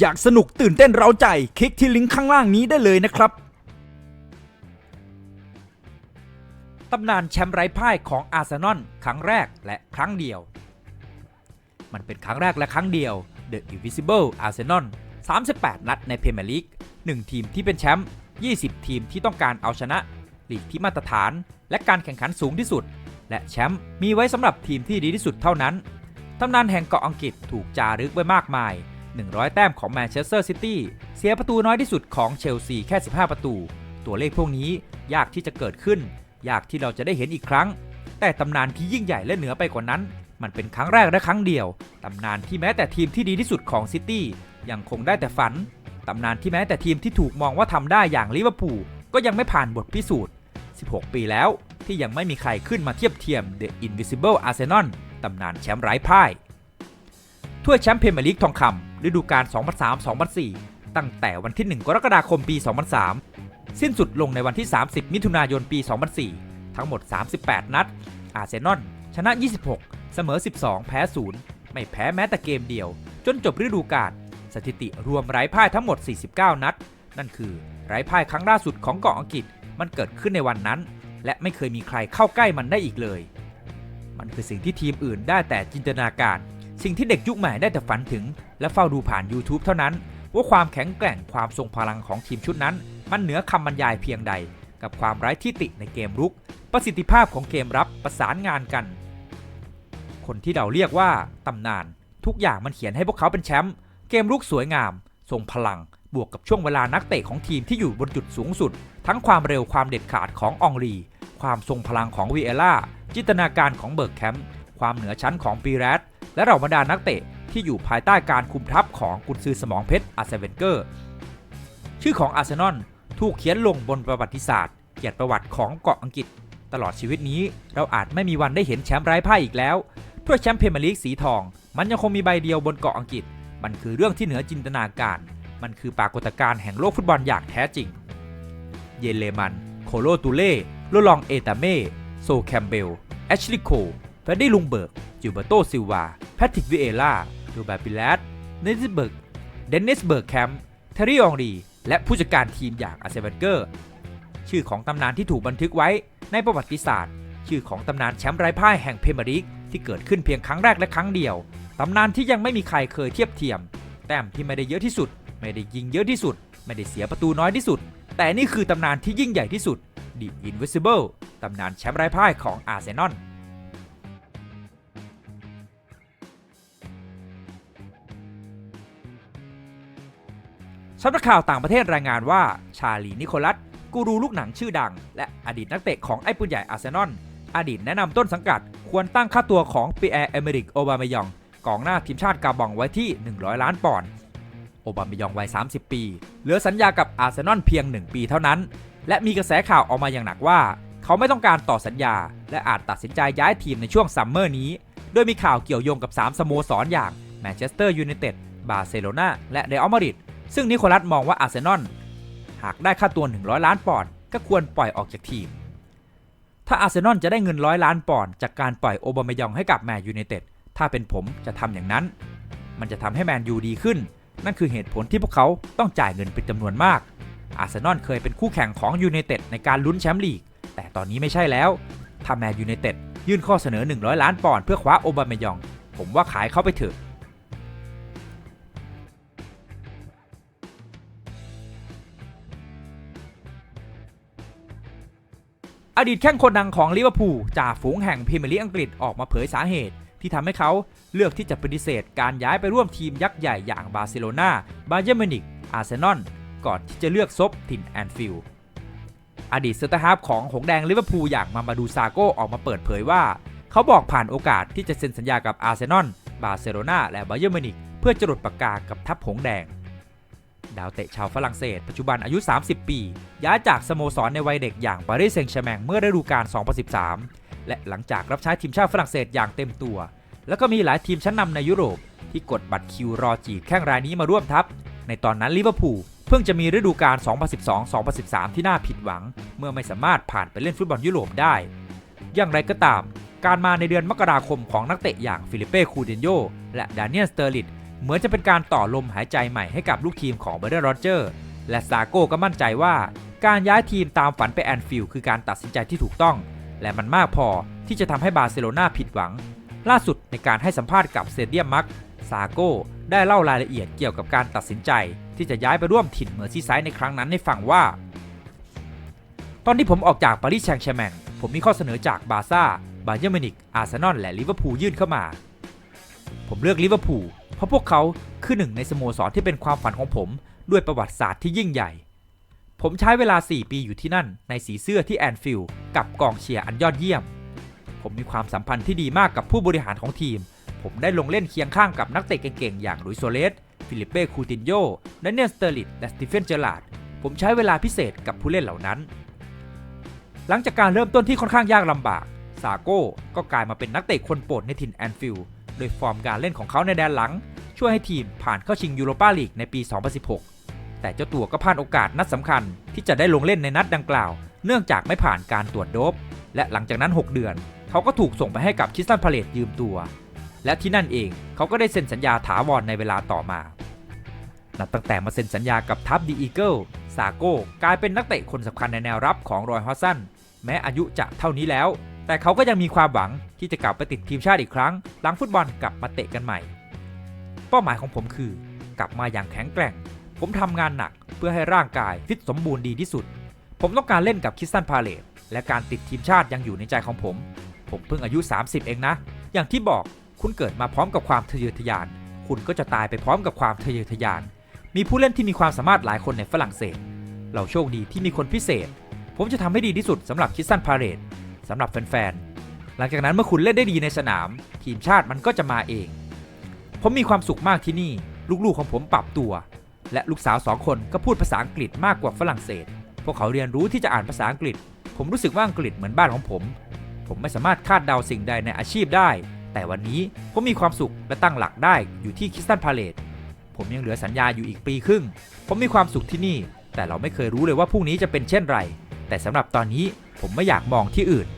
อยากสนุกตื่นเต้นเร้าใจ คลิกที่ลิงก์ข้างล่างนี้ได้เลยนะครับ ตำนานแชมป์ไร้พ่ายของอาร์เซนอลครั้งแรกและครั้งเดียว มันเป็นครั้งแรกและครั้งเดียว The Invisible Arsenal 38 นัดในพรีเมียร์ลีก1ทีมที่เป็นแชมป์ 20 ทีมที่ต้องการเอาชนะลีกที่มาตรฐาน และการแข่งขันสูงที่สุด และแชมป์มีไว้สำหรับทีมที่ดีที่สุดเท่านั้น ตำนานแห่งเกาะอังกฤษถูกจารึกไว้มากมาย 100 แต้มของแมนเชสเตอร์ซิตี้เสียประตูน้อยที่สุดของเชลซีแค่ 15 ประตู ตัวเลขพวกนี้ยากที่จะเกิดขึ้น ยากที่เราจะได้เห็นอีกครั้ง แต่ตำนานที่ยิ่งใหญ่และเหนือไปกว่านั้น มันเป็นครั้งแรกและครั้งเดียว ตำนานที่แม้แต่ทีมที่ดีที่สุดของซิตี้ยังคงได้แต่ฝัน ตำนานที่แม้แต่ทีมที่ถูกมองว่าทำได้อย่างลิเวอร์พูลก็ยังไม่ผ่านบทพิสูจน์ 16 ปีแล้วที่ยังไม่มีใครขึ้นมาเทียบเทียม The Invisible Arsenal ตำนานแชมป์ไร้พ่าย ถ้วยแชมป์พรีเมียร์ลีกทองคำฤดูกาล 2003-2004 ตั้งแต่วันที่ 1 กรกฎาคมปี 2003 สิ้นสุดลงในวันที่ 30 มิถุนายนปี 2004 ทั้งหมด 38 นัด อาร์เซนอลชนะ 26 เสมอ 12 แพ้ 0 ไม่แพ้แม้แต่เกมเดียว จนจบฤดูกาลสถิติรวมไร้พ่ายทั้งหมด 49 นัด นั่นคือไร้พ่ายครั้งล่าสุดของเกาะอังกฤษมันเกิดขึ้นในวันนั้น และไม่เคยมีใครเข้าใกล้มันได้อีกเลย มันคือสิ่งที่ทีมอื่นได้แต่จินตนาการ สิ่งที่เด็กยุคใหม่ได้แต่ฝันถึง และเฝ้าดูผ่าน YouTube เท่านั้น ว่าความแข็งแกร่งความทรงพลังของทีมชุดนั้น มันเหนือคำบรรยายเพียงใด กับความไร้ที่ติในเกมรุก ประสิทธิภาพของเกมรับประสานงานกัน คนที่เราเรียกว่าตำนาน ทุกอย่างมันเขียนให้พวกเขาเป็นแชมป์เกมรุกสวยงามทรงพลัง บวกกับช่วงเวลานักเตะของทีมที่อยู่บนจุดสูงสุด ทั้งความเร็วความเด็ดขาดของอองลีความทรงพลังของวีเอล่าจินตนาการของเบิร์กแคมป์ความเหนือชั้นของปีแรด และเหล่าบรรดานักเตะที่อยู่ภายใต้การคุมทัพของกุนซือสมองเพชรอาร์เซเวนเกอร์ ชื่อของอาร์เซนอลถูกเขียนลงบนประวัติศาสตร์ เกียรติประวัติของเกาะอังกฤษ ตลอดชีวิตนี้เราอาจไม่มีวันได้เห็นแชมป์ไร้พ่ายอีกแล้วถ้วยแชมป์เพรมียร์ลีกสีทอง มันยังคงมีใบเดียวบนเกาะอังกฤษ มันคือเรื่องที่เหนือจินตนาการ มันคือปรากฏการณ์แห่งโลกฟุตบอลอย่างแท้จริง เยเลมัน โคโลตูเล่โลลองเอตาเม่ โซแคมเบล แอชลีย์โคเฟรดดี้ลุงเบิร์ก จิวเบโตซิลวา แพทริกวิเอล่าดูบาปิลัสเนซิเบิร์ก เดนนิสเบิร์กแคมป์เทอรี่องรี และผู้จัดการทีมอย่างอาร์เซเวนเกอร์ ชื่อของตำนานที่ถูกบันทึกไว้ในประวัติศาสตร์ ชื่อของตำนานแชมป์ไร้พ่ายแห่งเพเมียร์ลีกที่เกิดขึ้นเพียงครั้งแรกและครั้งเดียว ตำนานที่ยังไม่มีใครเคยเทียบเทียม แต้มที่ไม่ได้เยอะที่สุด ไม่ได้ยิงเยอะที่สุด ไม่ได้เสียประตูน้อยที่สุด แต่นี่คือตำนานที่ยิ่งใหญ่ที่สุด The Invisible ตำนานแชมป์ไร้พ่ายของอาร์เซนอล สำนักข่าวต่างประเทศรายงานว่าชาลีนิโคลัสกูรูลูกหนังชื่อดัง และอดีตนักเตะของไอ้ปืนใหญ่อาร์เซนอลอดีตแนะนำต้นสังกัดควรตั้งค่าตัวของปีแอร์เอเมริกโอบามายองกองหน้าทีมชาติกาบองไว้ที่ 100 ล้านปอนด์โอบามายองวัย 30 ปี เหลือสัญญากับอาร์เซนอลเพียง 1 ปีเท่านั้น และมีกระแสข่าวออกมาอย่างหนักว่า เขาไม่ต้องการต่อสัญญา และอาจตัดสินใจย้ายทีมในช่วงซัมเมอร์นี้ โดยมีข่าวเกี่ยวโยงกับ 3 สโมสรอย่างแมนเชสเตอร์ยูไนเต็ดบาร์เซโลนาและเรอัลมาดริด ซึ่งนิโคลัสมองว่าอาร์เซนอลหากได้ค่าตัว 100 ล้านปอนด์ก็ควรปล่อยออกจากทีม ถ้าอาร์เซนอลจะได้เงินร้อยล้านปอนด์จากการปล่อยโอบามายองให้กับแมนยูไนเต็ดถ้าเป็นผมจะทำอย่างนั้น มันจะทำให้แมนยูดีขึ้น นั่นคือเหตุผลที่พวกเขาต้องจ่ายเงินเป็นจำนวนมาก อาร์เซนอลเคยเป็นคู่แข่งของยูไนเต็ดในการลุ้นแชมป์ลีก แต่ตอนนี้ไม่ใช่แล้ว ถ้าแมนยูไนเต็ดยื่นข้อเสนอ 100 ล้านปอนด์เพื่อคว้าโอบามายอง ผมว่าขายเขาไปเถอะ ดีตแข้งคนดังของลิเวอร์พูลจ่าฝูงแห่งพรีเมียร์ลีกอังกฤษออกมาเผยสาเหตุ ที่ทำให้เขาเลือกที่จะปฏิเสธการย้ายไปร่วมทีมยักษ์ใหญ่อย่างบาร์เซโลนาบาเยอร์มิวนิกอาร์เซนอลก่อนที่จะเลือกซบถิ่นแอนฟิลด์อดีตเซนเตอร์ฮาล์ฟของหงแดงลิเวอร์พูลอย่างมามาดูซาโกออกมาเปิดเผยว่า เขาบอกผ่านโอกาสที่จะเซ็นสัญญากับอาร์เซนอลบาร์เซโลนาและบาเยอร์มิวนิกเพื่อจะหลุดปากกากับทัพหงแดง ดาวเตะชาวฝรั่งเศสปัจจุบันอายุ 30 ปี ย้ายจากสโมสรในวัยเด็กอย่างปารีสแซงต์แชร์แมงเมื่อฤดูกาล 2013 และหลังจากรับใช้ทีมชาติฝรั่งเศสอย่างเต็มตัว แล้วก็มีหลายทีมชั้นนำในยุโรป ที่กดบัตรคิวรอจีบแข้งรายนี้มาร่วมทัพ ในตอนนั้นลิเวอร์พูลเพิ่งจะมีฤดูกาล 2012-2013 ที่น่าผิดหวัง เมื่อไม่สามารถผ่านไปเล่นฟุตบอลยุโรปได้ อย่างไรก็ตาม การมาในเดือนมกราคมของนักเตะอย่างฟิลิเป้ คูเดนโยและดานิเอล สเตอร์ลิต เหมือนจะเป็นการต่อลมหายใจใหม่ให้กับลูกทีมของเบรเดอร์โรเจอร์และซาโก้ก็มั่นใจว่า การย้ายทีมตามฝันไปแอนฟิลด์คือการตัดสินใจที่ถูกต้อง และมันมากพอที่จะทำให้บาร์เซโลนาผิดหวัง ล่าสุดในการให้สัมภาษณ์กับเซเดียมมักซาโก้ได้เล่ารายละเอียดเกี่ยวกับการตัดสินใจ ที่จะย้ายไปร่วมถิ่นเมอร์ซีไซด์ในครั้งนั้นให้ฟังว่า ตอนที่ผมออกจากปารีสแซงต์แชร์แมงผมมีข้อเสนอจากบาร์ซ่าบาเยอร์มินิกอาร์เซนอลและลิเวอร์พูลยื่นเข้ามา ผมเลือกลิเวอร์พูล ราะพวกเขาคือหนึ่งในสโมสรที่เป็นความฝันของผมด้วยประวัติศาสตร์ที่ยิ่งใหญ่ ผมใช้เวลา 4 ปีอยู่ที่นั่นในสีเสื้อที่แอนฟิลด์กับกองเชียร์อันยอดเยี่ยม ผมมีความสัมพันธ์ที่ดีมากกับผู้บริหารของทีม ผมได้ลงเล่นเคียงข้างกับนักเตะเก่งๆ อย่างลุยโซเลส ฟิลิปเป้ คูตินโยและเนลสเตอร์ลิตและสตีเฟน เจอร์ลาด ผมใช้เวลาพิเศษกับผู้เล่นเหล่านั้น หลังจากการเริ่มต้นที่ค่อนข้างยากลำบาก ซาโก้ก็กลายมาเป็นนักเตะคนโปรดในถิ่นแอนฟิลด์โดยฟอร์มการเล่นของเขาในแดนหลัง ช่วยให้ทีมผ่านเข้าชิงยูโรปาลีกในปี 2016 แต่เจ้าตัวก็พลาดโอกาสนัดสำคัญที่จะได้ลงเล่นในนัดดังกล่าว เนื่องจากไม่ผ่านการตรวจโดบและหลังจากนั้น 6 เดือน เขาก็ถูกส่งไปให้กับคิสตันพาเลตยืมตัว และที่นั่นเองเขาก็ได้เซ็นสัญญาถาวรในเวลาต่อมานับตั้งแต่มาเซ็นสัญญากับทัพดีอีเกิลซาโก้กลายเป็นนักเตะคนสำคัญในแนวรับของรอยฮอสซันแม้อายุจะเท่านี้แล้ว แต่เขาก็ยังมีความหวังที่จะกลับไปติดทีมชาติอีกครั้ง หลังฟุตบอลกลับมาเตะกันใหม่ ป้าหมายของผมคือ กลับมาอย่างแข็งแกร่ง ผมทำงานหนักเพื่อให้ร่างกายฟิตสมบูรณ์ดีที่สุด ผมต้องการเล่นกับคิสตันพาเลตและการติดทีมชาติยังอยู่ในใจของผม ผมเพิ่งอายุ 30 เองนะ อย่างที่บอกคุณเกิดมาพร้อมกับความทะเยอทะยาน คุณก็จะตายไปพร้อมกับความทะเยอทะยาน มีผู้เล่นที่มีความสามารถหลายคนในฝรั่งเศส เราโชคดีที่มีคนพิเศษ ผมจะทำให้ดีที่สุดสำหรับคิสตันพาเลตสำหรับแฟนๆหลังจากนั้นเมื่อคุณเล่นได้ดีในสนาม ทีมชาติมันก็จะมาเอง ผมมีความสุขมากที่นี่ ลูกๆของผมปรับตัว และลูกสาวสองคนก็พูดภาษาอังกฤษมากกว่าฝรั่งเศส พวกเขาเรียนรู้ที่จะอ่านภาษาอังกฤษ ผมรู้สึกว่าอังกฤษเหมือนบ้านของผม ผมไม่สามารถคาดเดาสิ่งใดในอาชีพได้ แต่วันนี้ผมมีความสุขและตั้งหลักได้อยู่ที่คิสตันพาเลตผมยังเหลือสัญญาอยู่อีกปีครึ่ง ผมมีความสุขที่นี่ แต่เราไม่เคยรู้เลยว่าพรุ่งนี้จะเป็นเช่นไร แต่สำหรับตอนนี้ผมไม่อยากมองที่อื่น